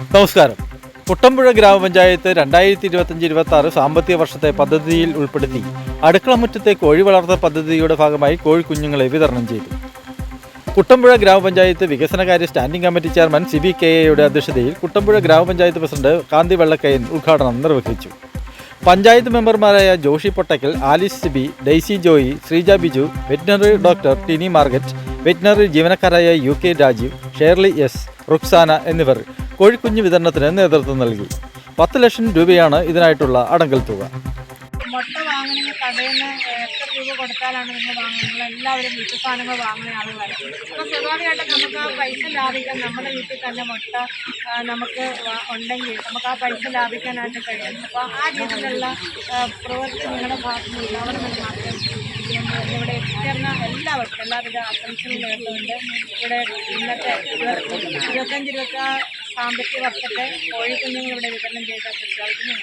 നമസ്കാരം. കുട്ടമ്പുഴ ഗ്രാമപഞ്ചായത്ത് രണ്ടായിരത്തി ഇരുപത്തഞ്ച് ഇരുപത്തി ആറ് സാമ്പത്തിക വർഷത്തെ പദ്ധതിയിൽ ഉൾപ്പെടുത്തി അടുക്കളമുറ്റത്തെ കോഴി വളർത്തൽ പദ്ധതിയുടെ ഭാഗമായി കോഴി കുഞ്ഞുങ്ങളെ വിതരണം ചെയ്തു. കുട്ടമ്പുഴ ഗ്രാമപഞ്ചായത്ത് വികസനകാര്യ standing committee chairman C B K എയുടെ അധ്യക്ഷതയിൽ കുട്ടമ്പുഴ ഗ്രാമപഞ്ചായത്ത് പ്രസിഡന്റ് കാന്തി വെള്ളക്കയൻ ഉദ്ഘാടനം നിർവഹിച്ചു. പഞ്ചായത്ത് മെമ്പർമാരായ Joshi Pottakkal Alice Sibi Daisy Joy Sreeja Biju veterinary doctor Tini Margaret veterinary ജീവനക്കാരായ U K Rajeev Shirley S Ruksana എന്നിവർ കോഴിക്കുഞ്ഞ് വിതരണത്തിന് നേതൃത്വം നൽകി. പത്ത് ലക്ഷം രൂപയാണ് ഇതിനായിട്ടുള്ള അടങ്കൽ തുക. രൂപ കൊടുത്താലാണ് നിങ്ങൾ എല്ലാവരും അപ്പോൾ ആ പൈസ ലാഭിക്കാൻ തന്നെ നമുക്ക് ഉണ്ടെങ്കിൽ ആ പൈസ അപ്പോൾ ആ രീതിയിലുള്ള പ്രവൃത്തി നിങ്ങളുടെ ഇവിടെ എല്ലാവർക്കും എല്ലാവിധ ആശംസകളും ഇവിടെ ഇന്നത്തെ ഇരുപത്തി ഇരുപത്തഞ്ച് ഇരുപത്തി സാമ്പത്തിക വർഷത്തെ കോഴിക്കുഞ്ഞുങ്ങൾ ഇവിടെ വിതരണം ചെയ്ത പ്രഖ്യാപിക്കുന്നു